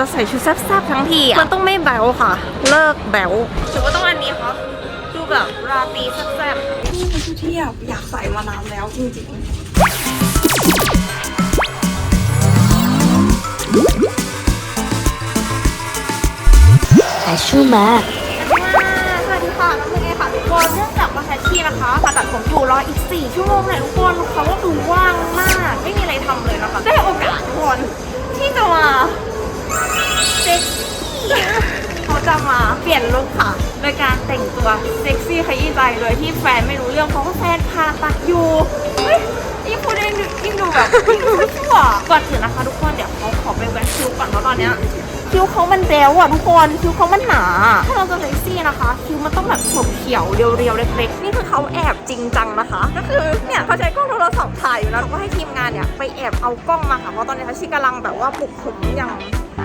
จะใส่ชุดแซ่บๆทั้งทีอะมันต้องไม่แบวค่ะ เลิกแบวถือว่าต้องอันนี้ค่ะดูแบบราตรีแซ่บๆนี่เป็นชุดที่อยากใส่มานานแล้วจริงๆแต่ชูมาสวัสดีค่ะน้องเพลงค่ะทุกคนเนื่องจากว่าแพชชี่นะคะผ่าตัดผมอยู่รออีก 4 ชั่วโมงเนี่ยทุกคนเขาก็ดูว่างมาก ไม่มีอะไรทำเลยนะคะได้โอกาสทุกคนที่จะมา ลี่ยนลุคค่ะ โดยการแต่งตัวเซ็กซี่ขยี้ใจโดยที่แฟนไม่รู้เรื่องเพราะว่าแฟนผ่าตัดอยู่เฮ้ยยิ่งพูดได้ยิ่งดูแบบยิ่งดูชั่วก่อนอื่นนะคะทุกคนเดี๋ยวเขาขอไปแว็กคิวก่อนเพราะตอนเนี้ยคิ้วเขามันแบวอะทุกคนคิ้วเขามันหนาถ้าเราจะเซ็กซี่นะคะ คิ้วมันต้องแบบเขียวเรียวๆเล็กๆนี่คือเขาแอบจริงจังนะคะ ก็คือเนี่ยเขาใช้กล้องโทรศัพท์ถ่ายอยู่แล้วเราก็ให้ทีมงานเนี่ยไปแอบเอากล้องมาค่ะเพราะตอนนี้ทัชชี่กำลังแบบว่าปลุกผมอย่าง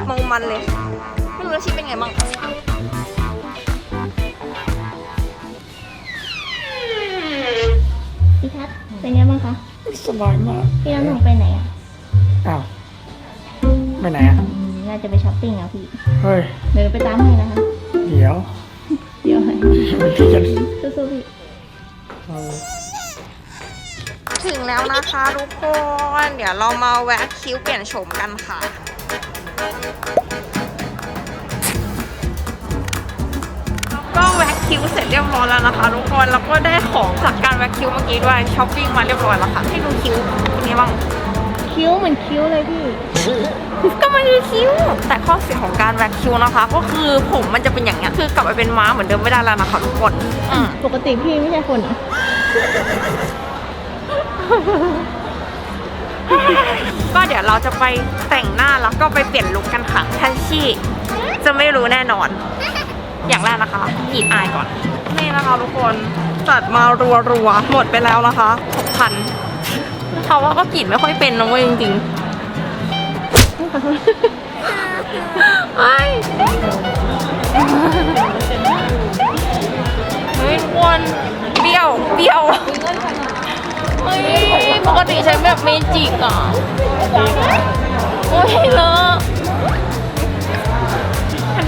เมองมันเลยไม่รู้ทัชชี่เป็นไงบ้าง พี่ทัศน์เป็นไงบ้างคะสบายมากพี่น้ำหนึ่งไปไหนอะอ้าวไปไหนอะอืมน่าจะไปช้อปปิ้งอะพี่เฮ้ยเดี๋ยวไปตามให้นะคะ เดี๋ยวเดี๋ยวให้พี่จะสู้ๆพี่ เอาถึงแล้วนะคะทุกคน เดี๋ยวเรามาแวะคิ้วเปลี่ยนโฉมกันค่ะ คิ้วเสร็จเรียบร้อยแล้วนะคะทุกคนแล้วก็ได้ของจากการแว็กคิ้วเมื่อกี้ด้วยช้อปปิ้งมาเรียบร้อยแล้วค่ะให้ดูคิ้วเป็นไงบ้างคิ้วเหมือนคิ้วเลยพี่ ก็มันคือคิ้ว แต่ข้อเสียของการแว็กคิ้วนะคะ ก็คือผมมันจะเป็นอย่างเงี้ยคือกลับไปเป็นม้าเหมือนเดิมไม่ได้แล้วนะคะทุกคนอืมปกติพี่ไม่ใช่คนเหรอก็เดี๋ยวเราจะไปแต่งหน้าแล้วก็ไปเปลี่ยนลุคกันค่ะแทนชี่จะไม่รู้แน่นอน อย่างแรกนะคะหยิบอายก่อน นี่นะคะทุกคนจัดมารัวๆหมดไปแล้วนะคะหกพันเขาว่าก็กรีดไม่ค่อยเป็นนะเว้ยจริงๆไอ้ยเฮ้ยทุกคนเบี้ยวเบี้ยวเฮ้ยปกติใช้แบบเมจิกอะโอ้ยเลอะมัน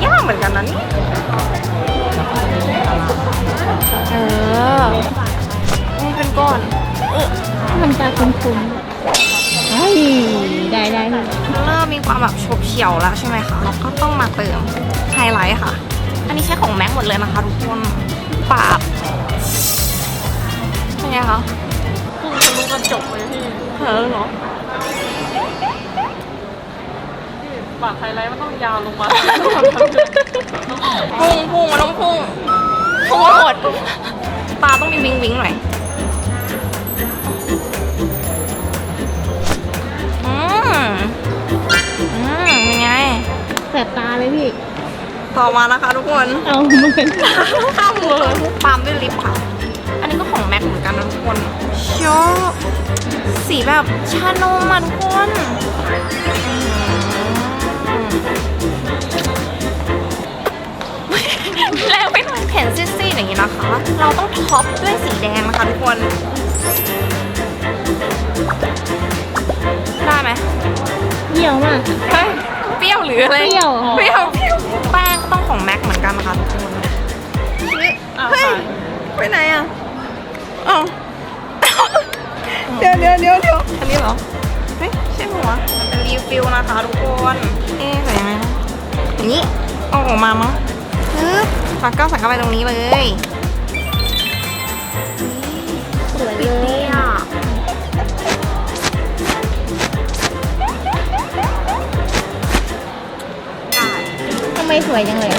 ยากเหมือนกันนะนี่เออมันเป็นก้อนมันตาคุ้นๆเฮ้ยได้ได้พี่เริ่มมีความแบบฉบเฉี่ยวแล้วใช่ไหมคะเราก็ต้องมาเติมไฮไลท์ค่ะ อันนี้ใช้ของแม็กหมดเลยนะคะทุกคนปากเป็นไงคะพุ่งทะลุกระจกเลยพี่เออเหรอ ปากไฮไลท์มันต้องยาวลงมาพุ่งพุ่งมันต้องพุ่งพุ่งให้หมดตาต้องมีวิงวิงหน่อยอืมอืมเป็นไงแสบตาเลยพี่ ต่อมานะคะทุกคน เอาเหมือนข้ามมือปาล์มด้วยลิปค่ะ อันนี้ก็ของแม็กเหมือนกันนะทุกคนโชว์สีแบบชานมมาทุกคน แล้วไปหน่อยแผ่นซีดๆอย่างนี้นะคะ เราต้องท็อปด้วยสีแดงนะคะทุกคน ได้ไหมเหี่ยวมาก เฮ้ย เปรี้ยวหรืออะไร เปรี้ยว เปรี้ยวเปรี้ยวแป้งก็ต้องของแม็กเหมือนกันนะคะทุกคนเฮ้ย ไปไหนอะ อ้าว เดี๋ยวเดี๋ยวเดี๋ยวเดี๋ยวอันนี้เหรอเฮ้ยใช่หัวมันเป็นรีฟิลนะคะทุกคนเอ๊ะใส่ยังไงนะอย่างนี้เอาออกมามั้งปึ๊บแล้วก็ใส่เข้าไปตรงนี้เลยสวยเลนี่ยอะได้ทำไมสวยจังเลย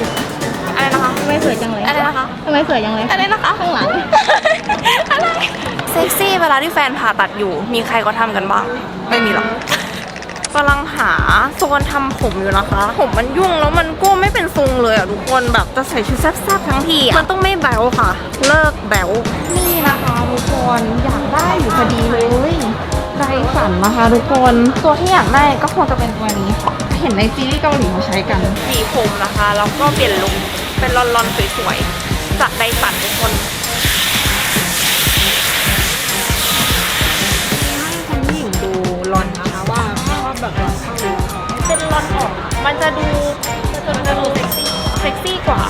อะไรนะคะ ทำไมสวยจังเลย อะไรนะคะ ทำไมสวยจังเลย อะไรนะคะ ข้างหลังอะไร เซ็กซี่เวลาที่แฟนผ่าตัดอยู่ มีใครก็ทำกันบ้าง ไม่มีหรอกกำลังหาโซนทำผมอยู่นะคะ ผมมันยุ่งแล้วมันก็ไม่เป็นทรงเลยอะทุกคนแบบจะใส่ชุดแซ่บๆทั้งทีอะมันต้องไม่แบวค่ะ เลิกแบวนี่นะคะทุกคนอยากได้อยู่พอดีเลยใจสั่นนะคะทุกคนตัวที่อยากได้ก็คงจะเป็นตัวนี้ค่ะเห็นในซีรีส์เกาหลีเขาใช้กันสีผมนะคะแล้วก็เปลี่ยนลุคเป็นลอนๆสวยๆจากไดสันทุกคน แบบว่าเป็นรอนออก มันจะดูมันจะดูเซ็กซี่เซ็กซี่กว่า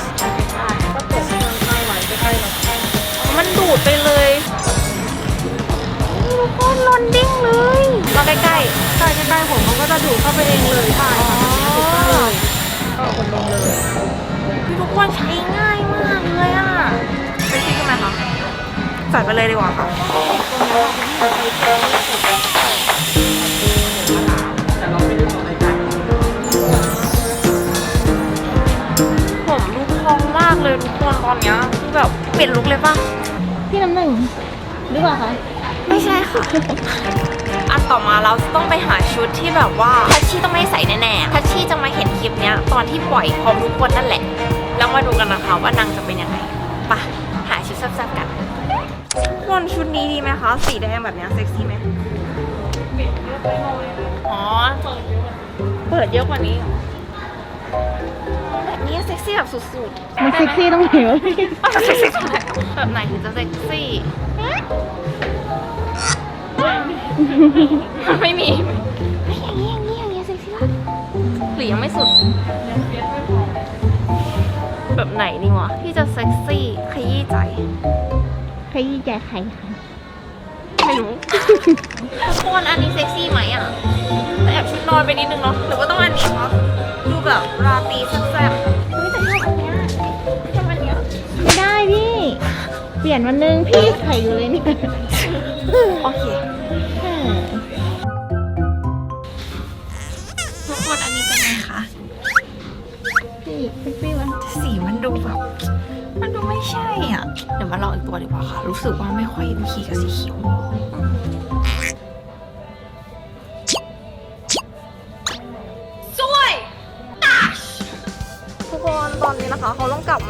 ก็เปิดเครื่องใกล้ไว้ใกล้ๆเรามันดูดไปเลยทุกคนรอนเด้งเลยมาใกล้ๆใกล้ใกล้ๆผมมันก็จะดูดเข้าไปเองเลยใช่ค่ะติดได้เลยก็กดลงเลยคือทุกคนใช้ง่ายมากเลยอะไปซิกันไหมคะใส่ไปเลยดีกว่าค่ะ อนเนี้ยคือแบบเปลี่ยนลุกเลยปะพี่น้ำหนึ่งหรือเปล่าคะ ไม่ใช่ค่ะ อันต่อมาเราจะต้องไปหาชุดที่แบบว่าทัชชี่ต้องไม่ใส่แน่ๆทัชชี่จะมาเห็นคลิปเนี้ย ตอนที่ปล่อยพร้อมทุกคนนั่นแหละ แล้วมาดูกันนะคะว่านางจะเป็นยังไงไปะหาชุดแซ่บๆกันคนชุดนี้ดีไหมคะ สีแดงแบบเนี้ยเซ็กซี่ไหมอ๋อ เปิดเยอะกว่านี้เหรอแบบนี้ เซ็กซี่แบบสุดๆมันเซ็กซี่ตรงไหนวะพี่เซ็กซี่ตรงไหนแบบไหนถึงจะเซ็กซี่ไม่มีไม่อย่างนี้อย่างนี้อย่างนี้เซ็กซี่ปะหรือยังไม่สุด แบบไหนนี่วะที่จะเซ็กซี่ขยี้ใจใครยี่แจกใครคะไม่รู้ทุกคนอันนี้เซ็กซี่ไหมอะแต่แอบชุดนอนไปนิดนึงเนาะหรือว่าต้องอันนี้คะดูแบบราตรีแซ่บ วันเนี้ยชอบอันเนี้ยไม่ได้พี่ เปลี่ยนวันหนึงพี่ใส่อยู่เลยเนี่ยโอเคอ่าทุกคนอันนี้เป็นไงคะพี่เซ็กซี่มันสีมันดูแบบ มันดูไม่ใช่อะ เดี๋ยวมาลองอีกตัวดีกว่าค่ะ รู้สึกว่าไม่ค่อยโอเคกับสีเขียว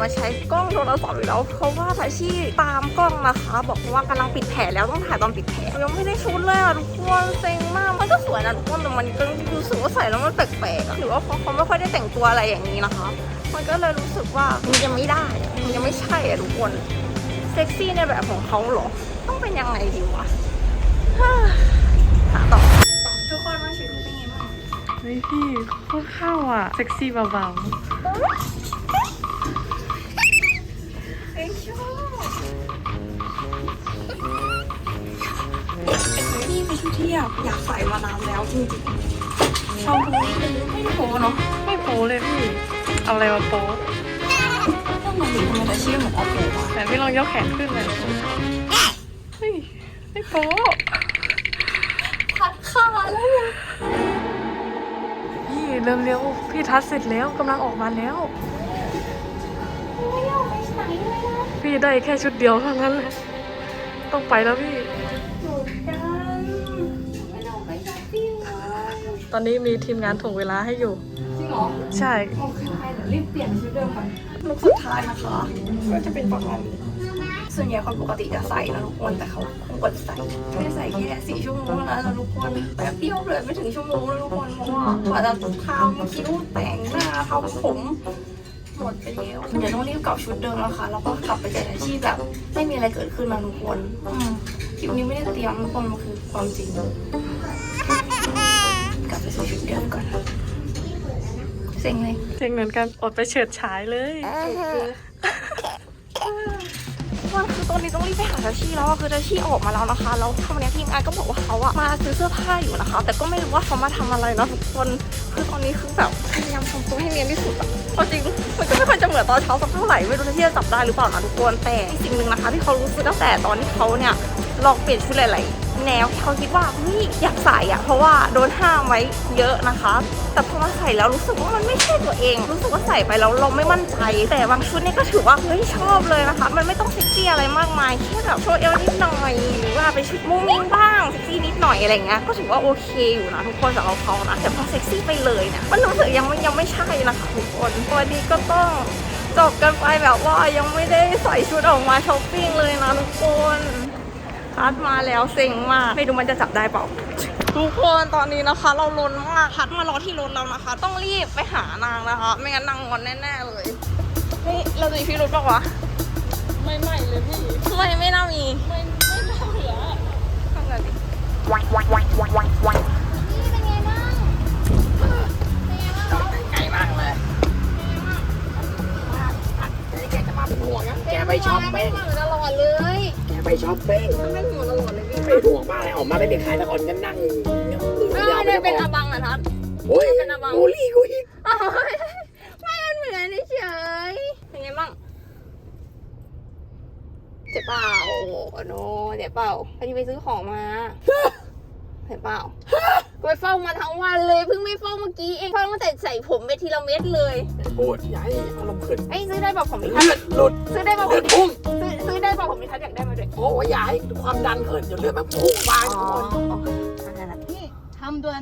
มาใช้กล้องโทรศัพท์อีกแล้ว เพราะว่าทาชีตามกล้องนะคะ บอกว่ากำลังปิดแผลแล้วต้องถ่ายตอนปิดแผลยังไม่ได้ชุดเลยอะทุกคนเซ็งมากมันก็สวยนะทุกคนแต่มันก็รู้สึกว่าใส่แล้วมันแปลกๆอะหรือว่าเขาเขาไม่ค่อยได้แต่งตัวอะไรอย่างนี้นะคะ มันก็เลยรู้สึกว่ามันยังไม่ได้อะมันยังไม่ใช่อะทุกคนเซ็กซี่ในแบบของเขาเหรอต้องเป็นยังไงดีวะฮ่าหาต่อทุกคนมาชิมเป็นไงบ้างเฮ้ยพี่โคตรเข้าอะเซ็กซี่เบาเอ้ย ชอบนี่เป็นชุดที่อยากอยากใส่มานานแล้วจริงๆชอบตรงนี้เป็นไม่โผล่เนาะๆไม่โป๊เลยพี่เอาอะไรมาโป๊ต้องมาดิทำไมแต่ชื่อเหมือนออฟโรดวะแต่พี่ลองยกแขนขึ้นเลยเฮ้ยไม่โป๊พัดขาแล้วเนี่ยพี่เร็วๆพี่ทัดเสร็จแล้วกำลังออกมาแล้วไม่ยอมไปไหนเลยนะ พี่ได้แค่ชุดเดียวเท่านั้นแหละต้องไปแล้วพี่หนูกันไม่ยอมไปช้อปปิ้งเลยตอนนี้มีทีมงานถ่วงเวลาให้อยู่ จริงเหรอใช่ โอเคเดี๋ยวรีบเปลี่ยนชุดเดิมก่อนลุคสุดท้ายนะคะ ก็จะเป็นประมาณนี้ส่วนใหญ่คนปกติจะใส่นะทุกคนแต่เขาคงกดใส่ไม่ใส่แค่สี่ชั่วโมงเท่านั้นนะทุกคนแป๊บเดียวเลยไม่ถึงชั่วโมงแล้วทุกคนเพราะว่ากว่าจะทำคิ้วแต่งหน้าทำผม หมดไปแล้วเดี๋ยวต้องรีบกลับชุดเดิมแล้วค่ะแล้วก็กลับไปเจออาชีพแบบ ไม่มีอะไรเกิดขึ้นนะทุกคนอืมคลิปนี้ไม่ได้เตรียมทุกคนมันคือความจริงกลับไปใส่ชุดเดิมก่อนเซ็งเลยเจ๋งเหมือนกันอดไปเฉิดฉายเลยว่าคือ ตอนนี้ต้องรีบไปหาทาชชี่แล้วคือทาชชี่ออกมาแล้วนะคะแล้ววันนี้ทีมงานก็บอกว่าเขาอะมาซื้อเสื้อผ้าอยู่นะคะ แต่ก็ไม่รู้ว่าเขามาทำอะไรนะทุกคนคือตอนนี้คือแบบพยายามทำตัวให้เนียนที่สุดอะเอจริงมันก็ไม่ค่อยจะเหมือนตอนเช้าสักเท่าไหร่ไม่รู้ทัชชี่จะจับได้หรือเปล่านะทุกคนแต่มีสิ่งหนึ่งนะคะ ที่เขารู้สึกตั้งแต่ตอนที่เขาเนี่ยลองเปลี่ยนชุดหลายๆ แนวที่เขาคิดว่าเฮ้ยอยากใส่อะเพราะว่าโดนห้ามไว้เยอะนะคะ แต่พอมาใส่แล้วรู้สึกว่ามันไม่ใช่ตัวเอง รู้สึกว่าใส่ไปแล้วเราไม่มั่นใจ แต่บางชุดเนี่ยก็ถือว่าเฮ้ยชอบเลยนะคะ มันไม่ต้องเซ็กซี่อะไรมากมายแค่แบบโชว์เอวนิดหน่อยหรือว่าเป็นชุดมุ้งมิ้งบ้างเซ็กซี่นิดหน่อยอะไรเงี้ยก็ถือว่าโอเคอยู่นะทุกคนสำหรับเขานะแต่พอเซ็กซี่ไปเลยเนี่ยมันรู้สึกยังไม่ยังไม่ใช่นะคะทุกคนวันนี้ก็ต้องจบกันไปแบบว่ายังไม่ได้ใส่ชุดออกมาช้อปปิ้งเลยนะทุกคน ฮัดมาแล้วเซ็งมากไม่รู้มันจะจับได้เปล่าทุกคนตอนนี้นะคะ เราล้นมากฮัดมารอที่รถเรานะคะ ต้องรีบไปหานางนะคะ ไม่งั้นนางงอนแน่ๆเลยเฮ้เราจะมีพี่รุธปะวะไม่ไม่เลยพี่ไม่ไม่น่ามีไม่ไม่น่าเหลือฮ้ยเป็นไงบ้างเป็นไงบ้างไาเลยแกจะมาเป็นห่วงแกไปชอบแม่งตลอดเลย ไปช้อปปิ้งมันไม่หัวตลอดเลยพี่ไปห่วงมากเลยออกมาไม่มีใครสักคนก็นั่งไม่ยาวได้ไม่เป็นพออบังอะทัศน์โอ้ยเป็นอะบังบูลลี่กูอีกไม่มันเหมือนเฉยเป็นไงบ้างเจ็บเปล่าโอ้โหโนเจ็บเปล่าพอดีไปซื้อของมาเจ็บเปล่ากู ไปเฝ้ามาทั้งวันเลยเพิ่งไม่เฝ้าเมื่อกี้เองเฝ้าตั้งแต่ใส่ผมไปทีละเม็ดเลยพูดอย่าให้อารมณ์ขึ้นไอ้ยซื้อได้แบบผมพิทัศเลือน์ดหลุดซื้อได้แบบผเลือมดพุ่งซื้อซื้อได้แบบผมพิทัศน์อยากได้มาด้วยโอ้ยอย่าให้ความดันขึ้นเดี๋ยวเลือดมันพุ่งมาอ๋ทุอกคนนั่นแหละนี่ทำด่วน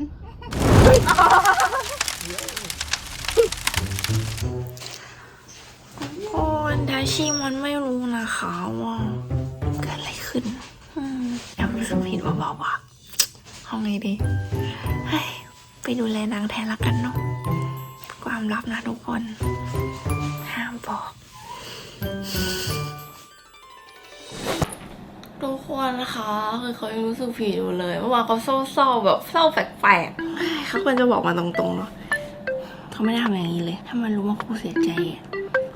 คนทาชิมันไม่รู้นะคะว่าเกิดอะไรขึ้นอืมแอบรู้สึกผิดเบาๆว่ะเอาไงดีเฮ้ย ไปดูแลนางแทนละกันเนาะความลับนะทุกคน ห้ามบอกทุกคนนะคะคือเขายังรู้สึกผิดอยู่เลยเมื่อวานเขาเศร้าๆแบบเศร้าแปลกๆเขาควรจะบอกมาตรงๆเนาะเขาไม่ได้ทำอย่างนี้เลย ถ้ามันรู้ว่าครูเสียใจอะ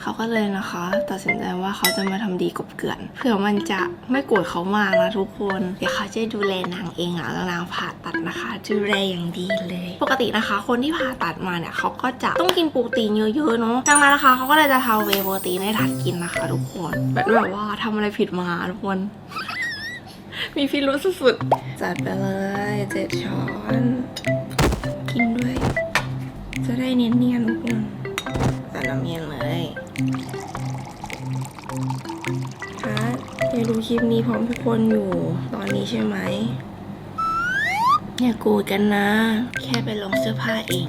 เขาก็เลยนะคะ ตัดสินใจว่าเขาจะมาทำดีกบเกลื่อนเผื่อมันจะไม่โกรธเขามากนะทุกคน เดี๋ยวเขาจะดูแลนางเองอะแล้วนางผ่าตัดนะคะดูแลอย่างดีเลย ปกตินะคะ คนที่ผ่าตัดมาเนี่ยเขาก็จะต้องกินโปรตีนเยอะๆเนาะดังนั้นนะคะเขาก็เลยจะทำเวโปรตีนให้ทัดกินนะคะ ทุกคนแบบแบบว่าทำอะไรผิดมาทุกคนมีพิรุษสุดๆ จัดไปเลยเจ็ดช้อน กินด้วย จะได้เนียนๆทุกคน แต่น้ำเย็นเลยคะได้ดูคลิปนี้พร้อมทุกคนอยู่ตอนนี้ใช่ไหมอย่าโกรธกันนะ แค่ไปลองเสื้อผ้าเอง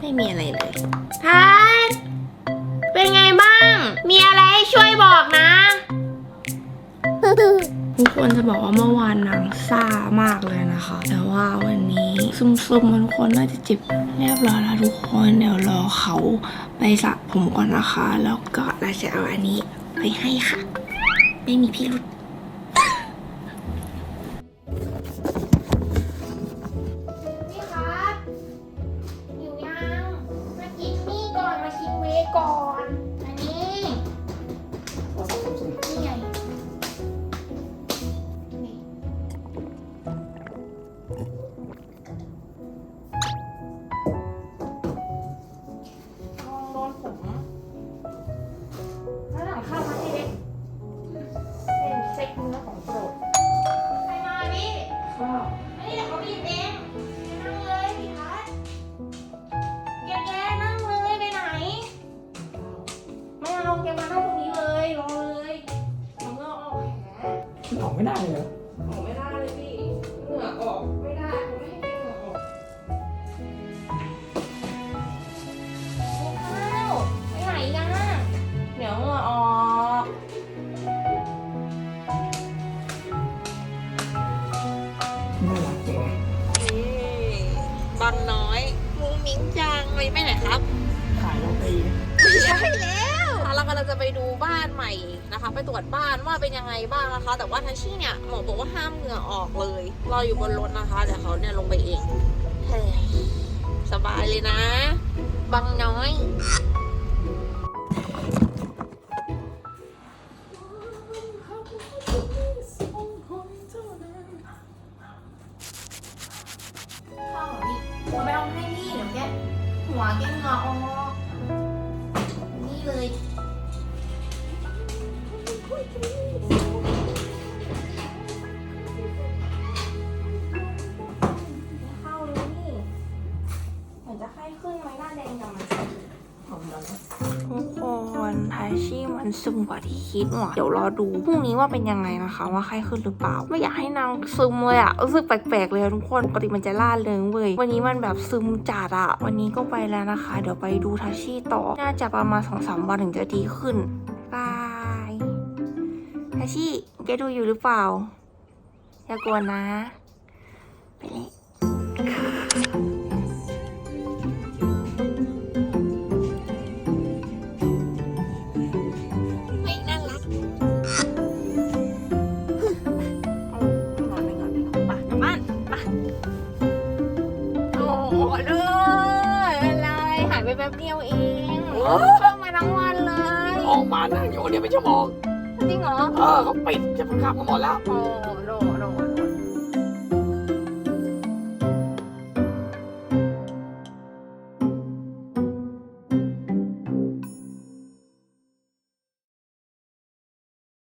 ไม่มีอะไรเลยทัดเทุกคนจะบอกว่าเมื่อวานหนังซ่ามากเลยนะคะ แต่ว่าวันนี้ซุ่มๆทุกคนน่าจะเจ็บเรียบร้อยแล้วทุกคนเดี๋ยวรอเขาไปสระผมก่อนนะคะ แล้วก็เราจะเอาอันนี้ไปให้ค่ะ ไม่มีพิรุษ ไม่ได้เลยเหรอออกไม่ได้เลยพี่เหงื่อออกไม่ได้เขาไม่ให้เหงื่อออกข้าวไปไหนกันน่ะเดี๋ยวเหงื่อออกน่ารักจังบังน้อยมูมิงจังไปไปไหนครับถ่ายลงไปไม่ใช่แล้วเรากำลังจะไปดูบ้านใหม่นะคะ ไปตรวจบ้านว่าเป็นยังไงบ้างนะคะ แต่ว่าทัชชี่เนี่ยหมอบอกว่าห้ามเหงื่อออกเลยรออยู่บนรถนะคะเดี๋ยวเขาเนี่ยลงไปเองสบายเลยนะบังน้อยข้าวนี่ผมไปเอาให้พี่เดี๋ยวแกหัวแกเหงอออกนี่เลย เข้าเลยนี่เหมือนจะไข้ขึ้นไหมหน้าแดงจังมันทุกคนไทชี่มันซึมกว่าที่คิดว่ะเดี๋ยวรอดูพรุ่งนี้ว่าเป็นยังไงนะคะ ว่าไข้ขึ้นหรือเปล่า ไม่อยากให้นางซึมเลยอะรู้สึกแปลกๆเลยทุกคนปกติมันจะล่าเริงเว้ยวันนี้มันแบบซึมจัดอะวันนี้ก็ไปแล้วนะคะ เดี๋ยวไปดูทัชชี่ต่อ น่าจะประมาณสองสามวันถึงจะดีขึ้นบาย ทัชชี่แกดูอยู่หรือเปล่า อย่ากลัวนะ ไปเลยไม่น่ารักนอนไปก่อนไปกลับบ้านไปโอ้โหเลยอะไรหายไปแป๊บเดียวเองเข้ามาทั้งวันเลยอ๋องมานั่งอยู่คนเดียวเป็นชั่วโมง จริงเหรอ เออเขาปิดจะเพิ่งขับกันหมดแล้วโอ้โห